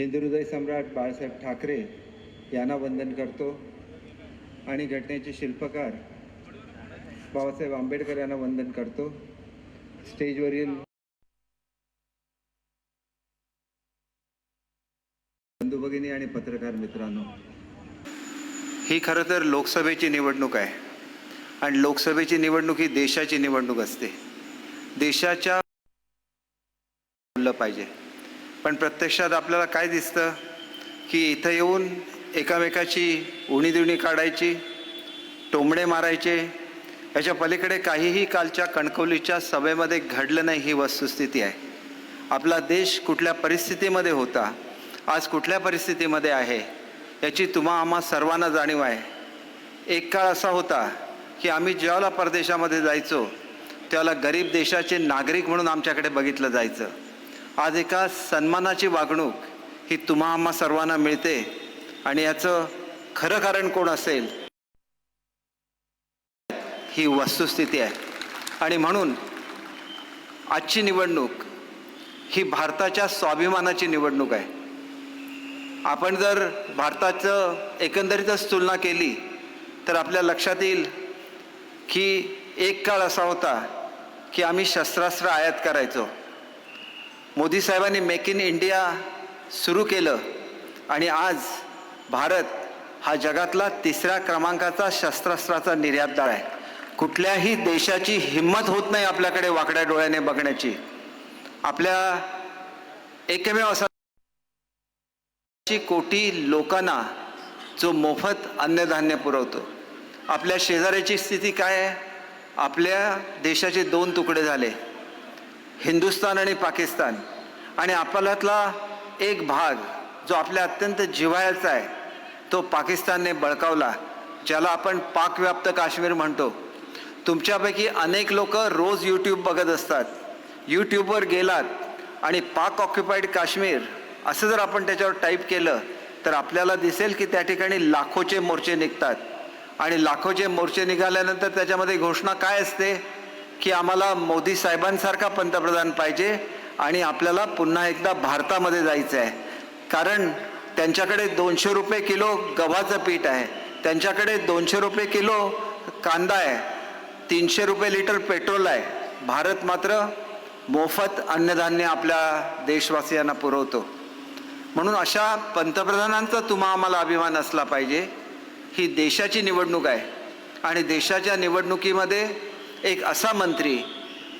हिंदुहृदय सम्राट बाळासाहेब ठाकरे यांना वंदन करतो. आणि घटनेचे शिल्पकार बाबासाहेब आंबेडकर यांना वंदन करतो. स्टेजवरील बंधू भगिनी आणि पत्रकार मित्रांनो ही खरं तर लोकसभेची निवडणूक आहे. आणि लोकसभेची निवडणूक ही देशाची निवडणूक असते. देशाच्या बोललं पाहिजे. पण प्रत्यक्षात आपल्याला काय दिसतं? की इथं येऊन एकामेकाची उणीदिवणी काढायची टोमडे मारायचे याच्या पलीकडे काहीही कालच्या कणकवलीच्या सभेमध्ये घडलं नाही ही वस्तुस्थिती आहे. आपला देश कुठल्या परिस्थितीमध्ये होता आज कुठल्या परिस्थितीमध्ये आहे याची तुम्हा आम्हा सर्वांना जाणीव आहे. एक काळ असा होता की आम्ही ज्यावेळेला परदेशामध्ये जायचो त्यावेळेला गरीब देशाचे नागरिक म्हणून आमच्याकडे बघितलं जायचं. आज एका सन्मानाची वागणूक ही तुम्हा आम्हा सर्वांना मिळते. आणि याचं खरं कारण कोण असेल? ही वस्तुस्थिती आहे. आणि म्हणून आजची निवडणूक ही भारताच्या स्वाभिमानाची निवडणूक आहे. आपण जर भारताचं एकंदरीतच तुलना केली तर आपल्या लक्षात येईल की एक काळ असा होता की आम्ही शस्त्रास्त्र आयात करायचो. मोदी साहेबांनी मेक इन इंडिया सुरू केलं. आणि आज भारत हा जगातला तिसऱ्या क्रमांकाचा शस्त्रास्त्राचा निर्यातदार आहे. कुठल्याही देशाची हिंमत होत नाही आपल्याकडे वाकड्या डोळ्याने बघण्याची. आपल्या एकमेव असा कोटी लोकांना जो मोफत अन्नधान्य पुरवतो. आपल्या शेजाऱ्याची स्थिती काय आहे? आपल्या देशाचे दोन तुकडे झाले. हिंदुस्तान आणि पाकिस्तान आणि आपल्यातला एक भाग जो आपल्या अत्यंत जिव्हाळ्याचा आहे तो पाकिस्तानने बळकावला ज्याला आपण पाकव्याप्त काश्मीर म्हणतो. तुमच्यापैकी अनेक लोक रोज यूट्यूब बघत असतात. यूट्यूबवर गेलात आणि पाक ऑक्युपाईड काश्मीर असं जर आपण त्याच्यावर टाईप केलं तर आपल्याला दिसेल की त्या ठिकाणी लाखोचे मोर्चे निघतात. आणि लाखोचे मोर्चे निघाल्यानंतर त्याच्यामध्ये घोषणा काय असते? की आम्हाला मोदी साहेबांसारखा पंतप्रधान पाहिजे आणि आपल्याला पुन्हा एकदा भारतामध्ये जायचं आहे. कारण त्यांच्याकडे दोनशे रुपये किलो गव्हाचं पीठ आहे. त्यांच्याकडे दोनशे रुपये किलो कांदा आहे. तीनशे रुपये लिटर पेट्रोल आहे. भारत मात्र मोफत अन्नधान्य आपल्या देशवासियांना पुरवतो. म्हणून अशा पंतप्रधानांचा तुम्हा आम्हाला अभिमान असला पाहिजे. ही देशाची निवडणूक आहे. आणि देशाच्या निवडणुकीमध्ये एक असा मंत्री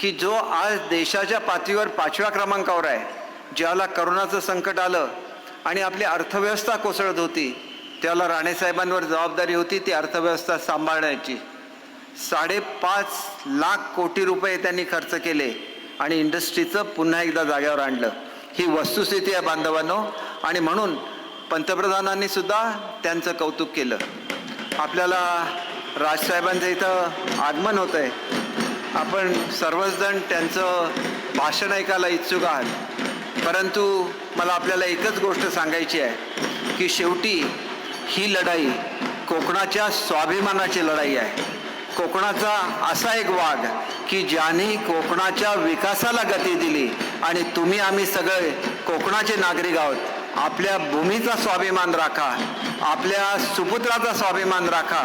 की जो आज देशाच्या पातळीवर पाचव्या क्रमांकावर आहे ज्याला करोनाचं संकट आलं आणि आपली अर्थव्यवस्था कोसळत होती त्याला राणेसाहेबांवर जबाबदारी होती ती अर्थव्यवस्था सांभाळण्याची. साडेपाच लाख कोटी रुपये त्यांनी खर्च केले आणि इंडस्ट्रीचं पुन्हा एकदा जाग्यावर आणलं. ही वस्तुस्थिती आहे बांधवांनो. आणि म्हणून पंतप्रधानांनी सुद्धा त्यांचं कौतुक केलं. आपल्याला राजसाहेबांचं इथं आगमन होतं आहे आपण सर्वचजण त्यांचं भाषण ऐकायला इच्छुक आहात. परंतु मला आपल्याला एकच गोष्ट सांगायची आहे की शेवटी ही लढाई कोकणाच्या स्वाभिमानाची लढाई आहे. कोकणाचा असा एक वाघ की ज्याने कोकणाच्या विकासाला गती दिली आणि तुम्ही आम्ही सगळे कोकणाचे नागरिक आहोत. आपल्या भूमीचा स्वाभिमान राखा आपल्या सुपुत्राचा स्वाभिमान राखा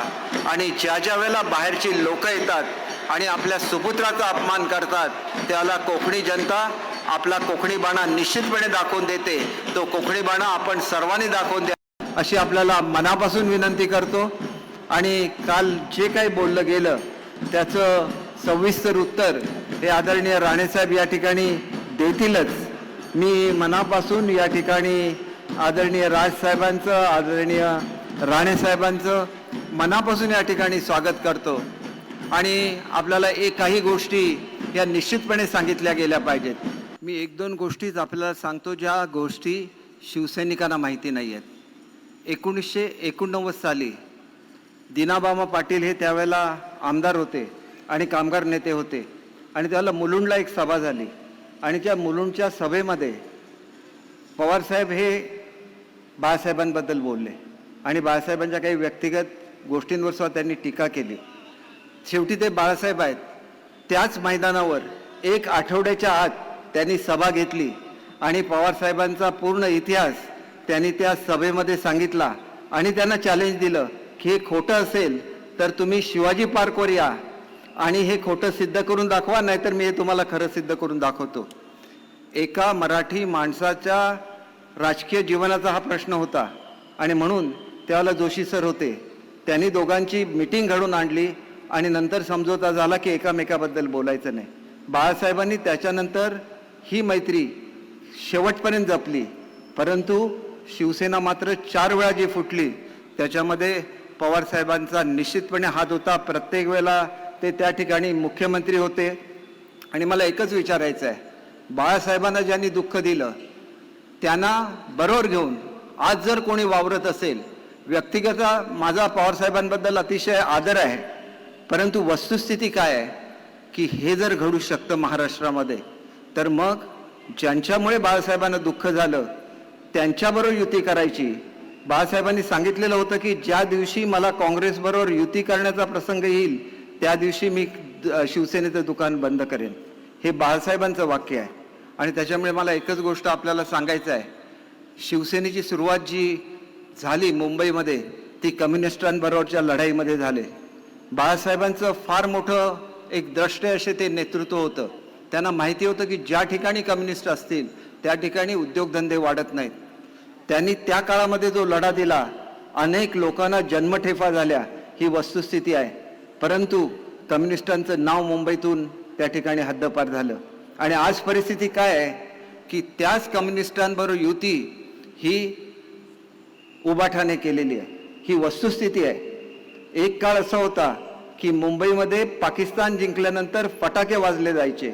आणि ज्या ज्या वेळेला बाहेरची लोक येतात आणि आपल्या सुपुत्राचा अपमान करतात त्याला कोकणी जनता आपला कोकणी बाणा निश्चितपणे दाखवून देते. तो कोकणी बाणा आपण सर्वांनी दाखवून द्या. अशी आपल्याला मनापासून विनंती करतो. आणि काल जे काही बोललं गेलं त्याचं सविस्तर उत्तर हे आदरणीय राणेसाहेब या ठिकाणी देतीलच. मी मनापासून या ठिकाणी आदरणीय राजसाहेबांचं आदरणीय राणेसाहेबांचं मनापासून या ठिकाणी स्वागत करतो. आणि आपल्याला एक काही गोष्टी या निश्चितपणे सांगितल्या गेल्या पाहिजेत. मी एक दोन गोष्टीच आपल्याला सांगतो ज्या गोष्टी शिवसैनिकांना माहिती नाही आहेत एकोणीसशे एकोणनव्वद साली दिनाबामा पाटील हे त्यावेळेला आमदार होते आणि कामगार नेते होते. आणि त्यावेळेला मुलुंडला एक सभा झाली. आणि त्या मुलुंडच्या सभेमध्ये पवारसाहेब हे बाळासाहेबांबद्दल बोलले आणि बाळासाहेबांच्या काही व्यक्तिगत गोष्टींवर सुद्धा त्यांनी टीका केली. शेवटी ते बाळासाहेब आहेत. त्याच मैदानावर एक आठवड्याच्या आत त्यांनी सभा घेतली आणि पवारसाहेबांचा पूर्ण इतिहास त्यांनी त्या सभेमध्ये सांगितला आणि त्यांना चॅलेंज दिलं की हे खोटं असेल तर तुम्ही शिवाजी पार्कवर या. आणि हे खोटं सिद्ध करून दाखवा नाहीतर मी हे तुम्हाला खरं सिद्ध करून दाखवतो. एका मराठी माणसाच्या राजकीय जीवनाचा हा प्रश्न होता. आणि म्हणून त्याला जोशी सर होते. त्यांनी दोघांची मिटिंग घडून आणली आणि नंतर समजोता झाला की एकामेकाबद्दल बोलायचं नाही. बाळासाहेबांनी त्याच्यानंतर ही मैत्री शेवटपर्यंत जपली. परंतु शिवसेना मात्र चार वेळा जी फुटली त्याच्यामध्ये पवार साहेबांचा निश्चितपणे हात होता. प्रत्येक वेळेला ते त्या ठिकाणी मुख्यमंत्री होते. आणि मला एकच विचारायचं आहे. बाळासाहेबांना ज्यांनी दुःख दिलं त्यांना बरोबर घेऊन आज जर कोणी वावरत असेल व्यक्तिगत माझा पवारसाहेबांबद्दल अतिशय आदर आहे. परंतु वस्तुस्थिती काय आहे? की हे जर घडू शकतं महाराष्ट्रामध्ये तर मग ज्यांच्यामुळे बाळासाहेबांना दुःख झालं त्यांच्याबरोबर युती करायची. बाळासाहेबांनी सांगितलेलं होतं की ज्या दिवशी मला काँग्रेसबरोबर युती करण्याचा प्रसंग येईल त्या दिवशी मी द- शिवसेनेचं दुकान बंद करेन. हे बाळासाहेबांचं वाक्य आहे. आणि त्याच्यामुळे मला एकच गोष्ट आपल्याला सांगायचं आहे. शिवसेनेची सुरुवात जी झाली मुंबईमध्ये ती कम्युनिस्टांबरोबरच्या लढाईमध्ये झाले. बाळासाहेबांचं फार मोठं एक द्रष्टे असे ते नेतृत्व होतं. त्यांना माहिती होतं की ज्या ठिकाणी कम्युनिस्ट असतील त्या ठिकाणी उद्योगधंदे वाढत नाहीत. त्यांनी त्या काळामध्ये जो लढा दिला अनेक लोकांना जन्मठेफा झाल्या ही वस्तुस्थिती आहे. परंतु कम्युनिस्टांचं नाव मुंबईतून त्या ठिकाणी हद्दपार झालं. आणि आज परिस्थिती काय आहे की त्याच कम्युनिस्टांबरोबर युती ही उबाठाने केलेली आहे. ही वस्तुस्थिती आहे. एक काळ असा होता की मुंबईमध्ये पाकिस्तान जिंकल्यानंतर फटाके वाजले जायचे.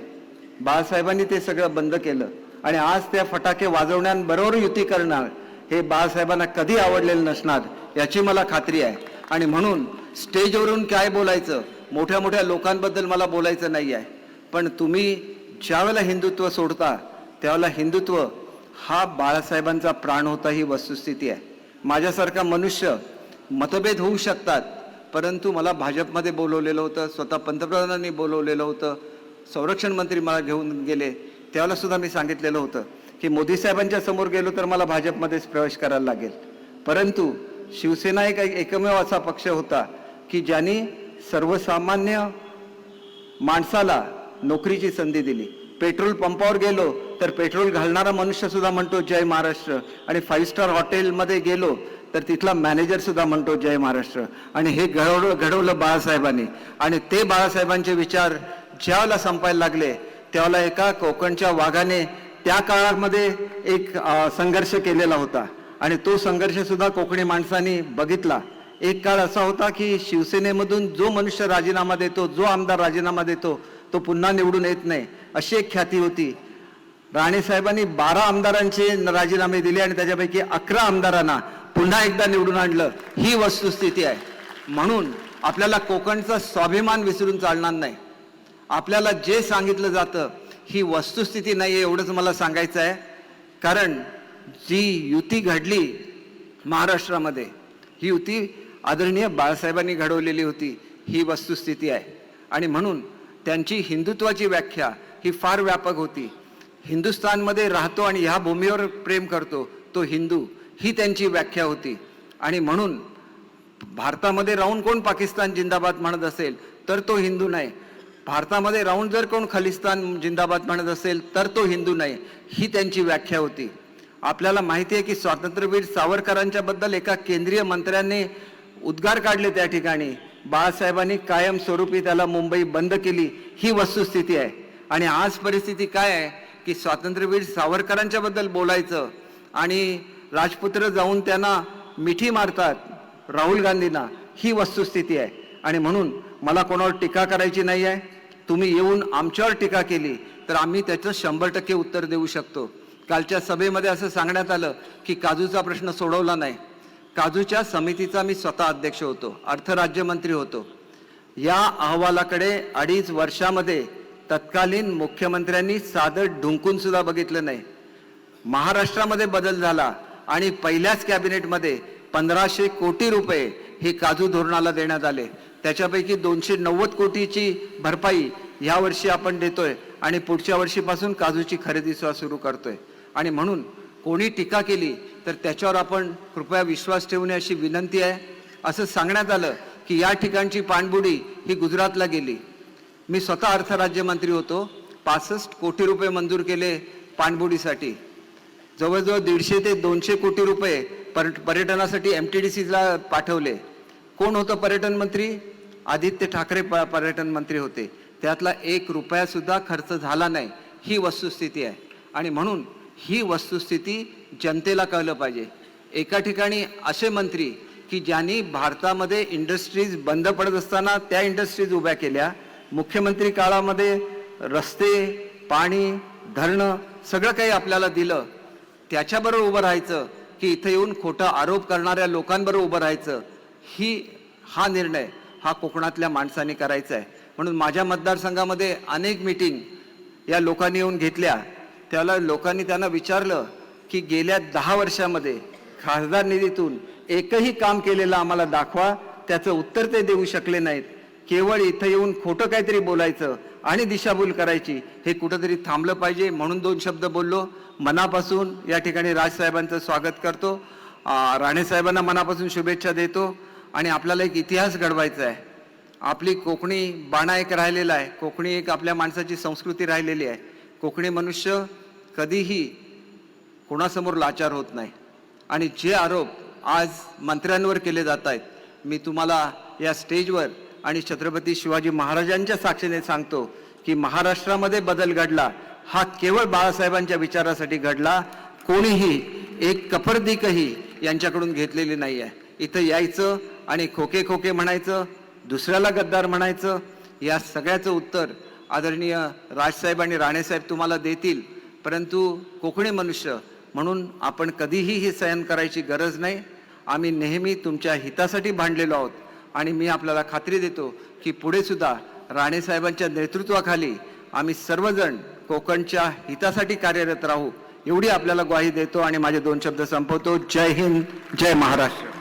बाळासाहेबांनी ते सगळं बंद केलं. आणि आज त्या फटाके वाजवण्याबरोबर युती करणार हे बाळासाहेबांना कधी आवडलेलं नसणार याची मला खात्री आहे. आणि म्हणून स्टेजवरून काय बोलायचं? मोठ्या मोठ्या लोकांबद्दल मला बोलायचं नाही आहे. पण तुम्ही ज्यावेळेला हिंदुत्व सोडता त्यावेळेला हिंदुत्व हा बाळासाहेबांचा प्राण होता ही वस्तुस्थिती आहे. माझ्यासारखा मनुष्य मतभेद होऊ शकतात परंतु मला भाजपमध्ये बोलवलेलं होतं स्वतः पंतप्रधानांनी बोलवलेलं होतं संरक्षण मंत्री मला घेऊन गेले त्यावेळेला सुद्धा मी सांगितलेलं होतं की मोदी साहेबांच्या समोर गेलो तर मला भाजपमध्येच प्रवेश करायला लागेल. परंतु शिवसेना एक एकमेव असा पक्ष होता की ज्यांनी सर्वसामान्य माणसाला नोकरीची संधी दिली. पेट्रोल पंपावर गेलो तर पेट्रोल घालणारा मनुष्य सुद्धा म्हणतो जय महाराष्ट्र. आणि फाईव्ह स्टार हॉटेलमध्ये गेलो तर तिथला मॅनेजर सुद्धा म्हणतो जय महाराष्ट्र. आणि हे घडवलं घडवलं बाळासाहेबांनी. आणि ते बाळासाहेबांचे विचार ज्यावेळेला संपायला लागले त्यावेळेला एका कोकणच्या वाघाने त्या काळामध्ये एक संघर्ष केलेला होता. आणि तो संघर्ष सुद्धा कोकणी माणसांनी बघितला. एक काळ असा होता की शिवसेनेमधून जो मनुष्य राजीनामा देतो जो आमदार राजीनामा देतो तो पुन्हा निवडून येत नाही अशी एक ख्याती होती. राणेसाहेबांनी बारा आमदारांचे राजीनामे दिले आणि त्याच्यापैकी अकरा आमदारांना पुन्हा एकदा निवडून आणलं. ही वस्तुस्थिती आहे. म्हणून आपल्याला कोकणचा स्वाभिमान विसरून चालणार नाही. आपल्याला जे सांगितलं जातं ही वस्तुस्थिती नाही आहे एवढंच मला सांगायचं आहे. कारण जी युती घडली महाराष्ट्रामध्ये ही युती आदरणीय बाळासाहेबांनी घडवलेली होती ही वस्तुस्थिती आहे. आणि म्हणून त्यांची हिंदुत्वाची व्याख्या ही फार व्यापक होती. हिंदुस्थानमध्ये राहतो आणि ह्या भूमीवर प्रेम करतो तो हिंदू ही त्यांची व्याख्या होती. आणि म्हणून भारतामध्ये राहून कोण पाकिस्तान जिंदाबाद म्हणत असेल तर तो हिंदू नाही. भारतामध्ये राहून जर कोण खलिस्तान जिंदाबाद म्हणत असेल तर तो हिंदू नाही ही त्यांची व्याख्या होती. आपल्याला माहिती आहे की स्वातंत्र्यवीर सावरकरांच्याबद्दल एका केंद्रीय मंत्र्यांनी उद्गार काढले त्या ठिकाणी. बाळासाहेबांनी कायमस्वरूपी त्याला मुंबई बंद केली. ही वस्तुस्थिती आहे. आणि आज परिस्थिती काय आहे? की स्वातंत्र्यवीर सावरकरांच्या बद्दल बोलायचं आणि राजपुत्र जाऊन त्यांना मिठी मारतात राहुल गांधींना ही वस्तुस्थिती आहे. आणि म्हणून मला कोणावर टीका करायची नाही आहे. तुम्ही येऊन आमच्यावर टीका केली तर आम्ही त्याचं शंभर टक्के उत्तर देऊ शकतो. कालच्या सभेमध्ये असं सांगण्यात आलं की काजूचा प्रश्न सोडवला नाही. काजूच्या समितीचा मी स्वतः अध्यक्ष होतो अर्थराज्यमंत्री होतो. या अहवालाकडे अडीच वर्षामध्ये तत्कालीन मुख्यमंत्र्यांनी साधं ढुंकूनसुद्धा बघितलं नाही. महाराष्ट्रामध्ये बदल झाला आणि पहिल्याच कॅबिनेटमध्ये पंधराशे कोटी रुपये हे काजू धोरणाला देण्यात आले. त्याच्यापैकी दोनशे नव्वद कोटीची भरपाई ह्या वर्षी आपण देतोय आणि पुढच्या वर्षीपासून काजूची खरेदी सुद्धा सुरू करतोय. आणि म्हणून कोणी टीका केली तर त्याच्यावर आपण कृपया विश्वास ठेवणे अशी विनंती आहे. असं सांगण्यात आलं की या ठिकाणची पाणबुडी ही गुजरातला गेली. मी स्वतः अर्थ राज्यमंत्री होतो. पासष्ट कोटी रुपये मंजूर केले पाणबुडीसाठी. जवळजवळ दीडशे ते दोनशे कोटी रुपये पर पर्यटनासाठी एम टी डी सीला पाठवले. कोण होतं पर्यटन मंत्री? आदित्य ठाकरे प पर्यटन मंत्री होते. त्यातला एक रुपयासुद्धा खर्च झाला नाही. ही वस्तुस्थिती आहे. आणि म्हणून ही वस्तुस्थिती जनतेला कळलं पाहिजे. एका ठिकाणी असे मंत्री की ज्यांनी भारतामध्ये इंडस्ट्रीज बंद पडत असताना त्या इंडस्ट्रीज उभ्या केल्या. मुख्यमंत्री काळामध्ये रस्ते पाणी धरणं सगळं काही आपल्याला दिलं. त्याच्याबरोबर उभं राहायचं की इथं येऊन खोटा आरोप करणाऱ्या लोकांबरोबर उभं राहायचं. ही हा निर्णय हा कोकणातल्या माणसाने करायचा आहे. म्हणून माझ्या मतदारसंघामध्ये अनेक मिटिंग या लोकांनी येऊन घेतल्या. त्याला लोकांनी त्यांना विचारलं की गेल्या दहा वर्षामध्ये खासदार निधीतून एकही काम केलेलं आम्हाला दाखवा त्याचं उत्तर ते देऊ शकले नाहीत. केवळ इथं येऊन खोटं काहीतरी बोलायचं आणि दिशाभूल करायची हे कुठंतरी थांबलं पाहिजे म्हणून दोन शब्द बोललो. मनापासून या ठिकाणी राजसाहेबांचं स्वागत करतो. राणेसाहेबांना मनापासून शुभेच्छा देतो. आणि आपल्याला एक इतिहास घडवायचा आहे. आपली कोकणी बाणा एक राहिलेला आहे. कोकणी एक आपल्या माणसाची संस्कृती राहिलेली आहे. कोकणी मनुष्य कधीही कोणासमोर लाचार होत नाही. आणि जे आरोप आज मंत्र्यांवर केले जात आहेत मी तुम्हाला या स्टेजवर आणि छत्रपती शिवाजी महाराजांच्या साक्षीने सांगतो की महाराष्ट्रामध्ये बदल घडला हा केवळ बाळासाहेबांच्या विचारासाठी घडला कोणीही एक कपरदीकही यांच्याकडून घेतलेली नाही आहे इथं यायचं आणि खोके खोके म्हणायचं दुसऱ्याला गद्दार म्हणायचं या सगळ्याचं उत्तर आदरणीय राजसाहेब आणि राणेसाहेब तुम्हाला देतील परंतु कोकणी मनुष्य म्हणून आपण कधीही ही सहन करायची गरज नाही. आम्ही नेहमी तुमच्या हितासाठी भांडलेलो आहोत आणि मी आपल्याला खात्री देतो की पुढेसुद्धा राणेसाहेबांच्या नेतृत्वाखाली आम्ही सर्वजण कोकणच्या हितासाठी कार्यरत राहू एवढी आपल्याला ग्वाही देतो आणि माझे दोन शब्द संपवतो. जय हिंद जय महाराष्ट्र.